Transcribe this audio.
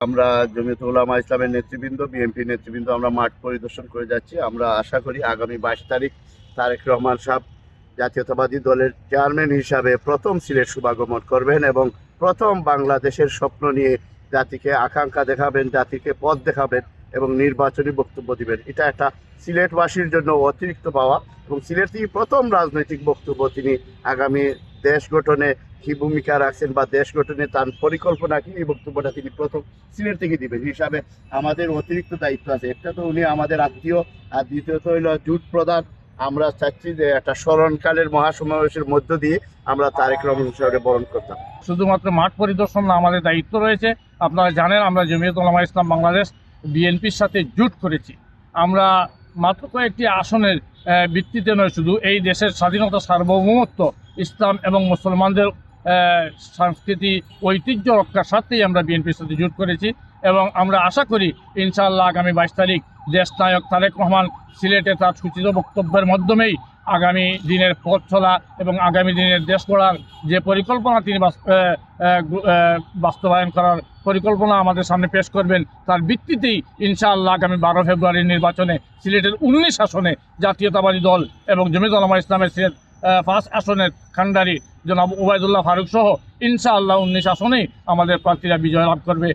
আমরা জমিয়ত উলামা ইসলামের নেতৃবৃন্দ, বিএনপি নেতৃবৃন্দ, আমরা মাঠ পরিদর্শন করে যাচ্ছি। আমরা আশা করি আগামী বাইশ তারিখ তারেক রহমান সাহেব জাতীয়তাবাদী দলের চেয়ারম্যান হিসাবে প্রথম সিলেট শুভাগমন করবেন এবং প্রথম বাংলাদেশের স্বপ্ন নিয়ে জাতিকে আকাঙ্ক্ষা দেখাবেন, জাতিকে পথ দেখাবেন এবং নির্বাচনী বক্তব্য দিবেন। এটা একটা সিলেটবাসীর জন্য অতিরিক্ত পাওয়া এবং সিলেটেই প্রথম রাজনৈতিক বক্তব্য তিনি আগামী দেশ গঠনে কি ভূমিকা রাখছেন বা দেশ গঠনে তার পরিকল্পনা কি? এই বক্তব্যটা তিনি প্রথম সিলেট থেকে দিবেন। হিসাবে আমাদের অতিরিক্ত দায়িত্ব আছে। একটা তো উনি আমাদের আত্মীয়, আর দ্বিতীয়ত হইল জুট প্রধান। আমরা চাচ্ছি যে একটা স্মরণকালের মহাসমাবেশের মধ্য দিয়ে আমরা তারেক রহমান সাহেবের বরণ করতাম। শুধুমাত্র মাঠ পরিদর্শন না, আমাদের দায়িত্ব রয়েছে। আপনারা জানেন, আমরা জমিয়ত ওলামা ইসলাম বাংলাদেশ বিএনপির সাথে জুট করেছি। আমরা মাত্র কয়েকটি আসনের ভিত্তিতে নয়, শুধু এই দেশের স্বাধীনতা সার্বভৌমত্ব, ইসলাম এবং মুসলমানদের সংস্কৃতি ঐতিহ্য রক্ষার স্বার্থেই আমরা বিএনপির সাথে জুট করেছি এবং আমরা আশা করি ইনশাআল্লাহ আগামী বাইশ তারিখ দেশ নায়ক তারেক রহমান সিলেটে তার সূচিত বক্তব্যের মাধ্যমেই আগামী দিনের পথ চলা এবং আগামী দিনের দেশ গড়ার যে পরিকল্পনা তিনি বাস্তবায়ন করার পরিকল্পনা আমাদের সামনে পেশ করবেন, তার ভিত্তিতেই ইনশাআল্লাহ আগামী বারো ফেব্রুয়ারির নির্বাচনে সিলেটের উনিশ আসনে জাতীয়তাবাদী দল এবং জমিত আলমা ইসলামের সিলেট পাঁচ আসনের খান্ডারি জনাব ওবায়দুল্লাহ ফারুক সহ ইনশাআল্লাহ উনিশ আসনেই আমাদের প্রার্থীরা বিজয় লাভ করবে।